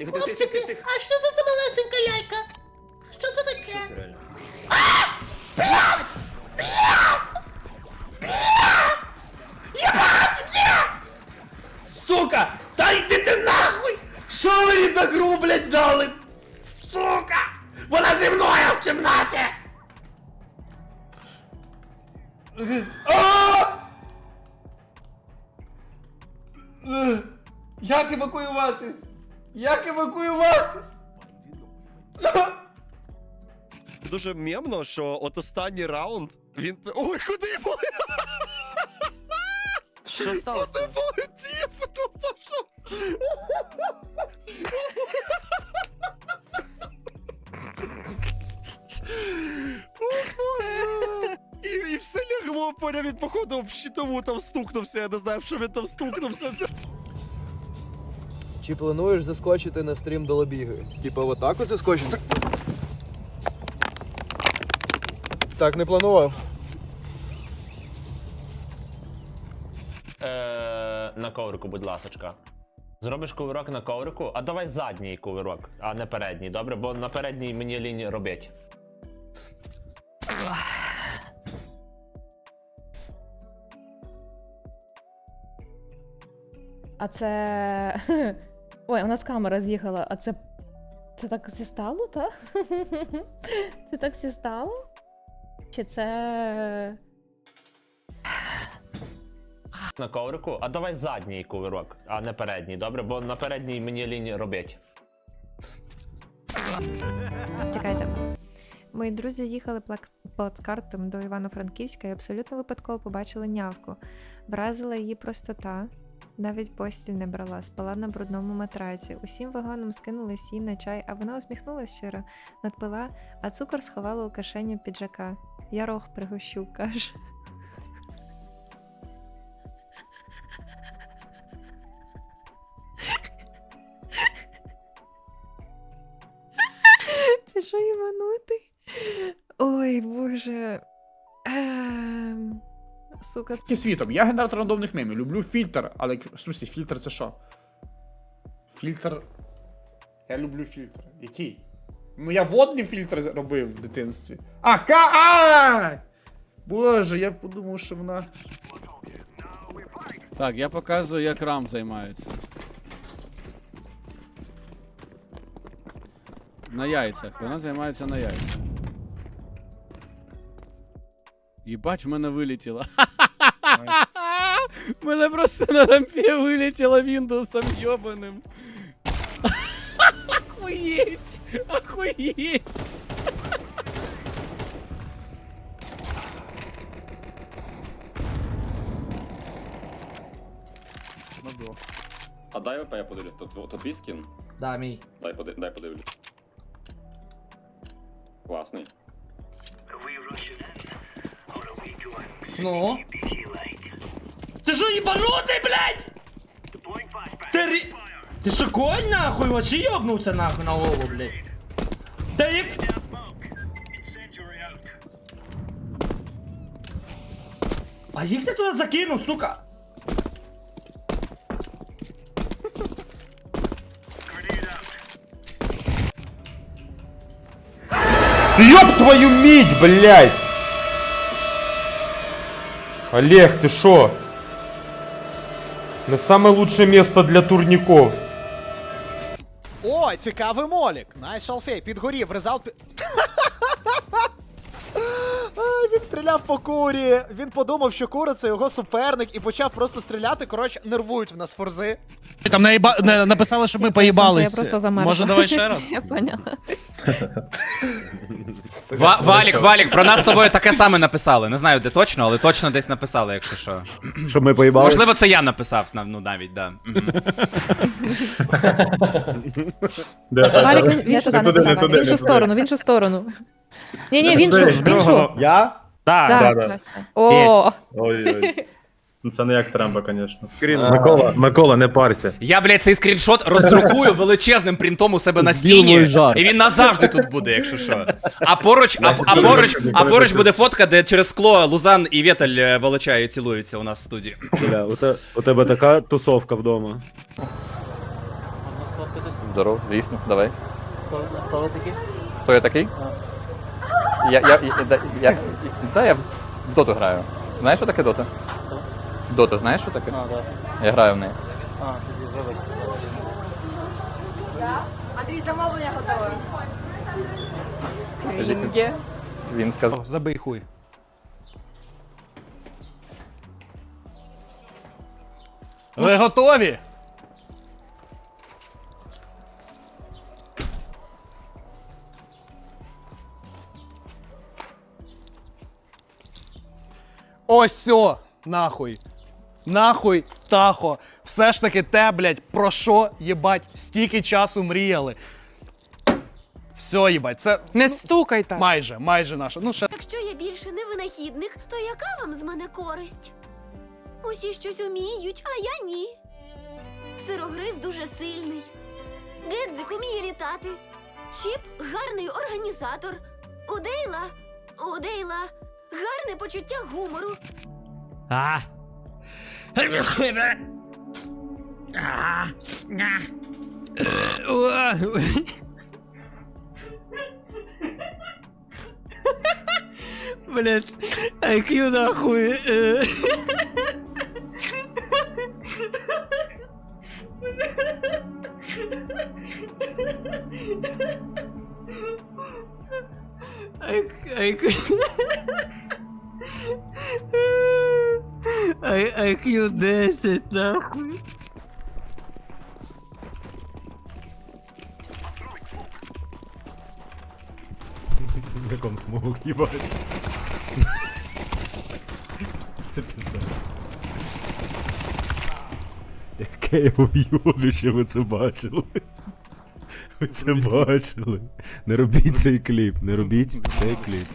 Тихо, тихо, тихо, тихо, тихо. А що це за малесенька яйка? Що це таке? Це реально. Сука! Та йди ти нахуй! Що мені за гру, блядь, дали? Сука! Вона зі мною в кімнаті! А! Е, Як евакуюватись? Як евакуюватись? Дуже мемно, що от останній раунд він. Ой, куди були? Що сталося? Куди полетів? То пішов. О, Боже. І, і все лягло, поняв, він походу в щитову там стукнувся, я не знаю, що він там стукнувся. Чи плануєш заскочити на стрім до лобіги? Типа отак от заскочити? Так не планував. Е, на коврику, будь ласочка. Зробиш кувирок на коврику, а давай задній кувирок, а не передній, добре? Бо на передній мені лінь робить. А це. Ой, у нас камера з'їхала, а це. Це так зі стало, так? Це так зі стало? Чи це. На коврику, а давай задній кувирок, а не передній, добре? Бо на передній мені лінь робить. Чекайте. Мої друзі їхали плацкартом до Івано-Франківська і абсолютно випадково побачили нявку. Вразила її простота. Навіть постіль не брала, спала на брудному матраці. Усім вагоном скинули сій на чай, а вона усміхнулась щиро, надпила, а цукор сховала у кишеню піджака. Я рог пригощу, каже. Ти що іванутий? Ой, боже. Ем... Сука, Тільки світом. Я генератор рандомних мемів. Люблю фільтр, але в смысле, фільтр це що? Фільтр. Я люблю фільтр. Який? Ну я водний фільтр робив в дитинстві. А, ка. А! Боже, я подумав, що вона. Так, я показую, як рам займається. На яйцях. Вона займається на яйцях. Єбать, в мене вилетіло. Мене просто на рампі вилетіло Віндовсом йобаним. Охуєть! Охуєть! А дай ОП я подивлюсь, то, то твій скін? Да, мій. Дай, поди, дай подивлюсь. Класний. Ну. Ти що, їбанутий, блядь? Ти рі... Ти що, конь нахуй? Вообще йобнувся нахуй на голову, блядь. Та як... А їх ти туди закинув, сука? Ёб твою медь, блядь! Олег, ты шо? На самое лучшее место для турников. О, цікавий молік. Найс Алфей, підгорів, резалт. Він стріляв по курі. Він подумав, що кура це його суперник і почав просто стріляти. Коротше, нервують в нас форзи. Там написали, що ми Я просто замерзла. Може, давай ще раз? я поняла. Валік, Валік, про нас з тобою таке саме написали. Не знаю, де точно, але точно десь написали, якщо що. Щоб ми поїбали. Можливо, це я написав, на- ну навіть, да. Мгм. Валік в в туди, не туди, в іншу сторону, в іншу сторону. Ні, ні, в іншу, в іншу. Я? Да. Настя. О, Ой-ой. Це не як Трампа, звісно. Скрін. Микола, Микола, не парся. Я, блядь, цей скріншот роздрукую величезним принтом у себе на стіні. І він назавжди тут буде, якщо що. А поруч, а, а поруч, а поруч буде фотка, де через скло Лузан і Вєтель е, величаю цілуються у нас в студії. Бля, у, те, у тебе така тусовка вдома. Здоров, звісно, давай. Хто, хто ви такі? Хто я такий? Я, я, я, да, я, да, я в доту граю. Знаєш, що таке дота? Дота, знаєш, що таке? А, да. Я граю в неї. А, тоді. Андрій, замовлення готове. Він сказав. Забий хуй. Ви готові? Ось все, нахуй. Нахуй, тахо. Все ж таки те, блядь, про що, їбать, стільки часу мріяли. Все, їбать, це. Не стукай так. Майже, майже наше. Ну, ще Якщо я більше не винахідник, то яка вам з мене користь? Усі щось уміють, а я ні. Сирогриз дуже сильний. Гедзик уміє літати. Чіп гарний організатор. У Дейла, у Дейла гарне почуття гумору. А. Блять, IQ нахуй. Э. IQ. IQ 10 нахуй. Як вам смог, їбать. Це пізда. Яке я уйобище, ви це бачили. Ви це бачили. Не робіть цей кліп, не робіть цей кліп.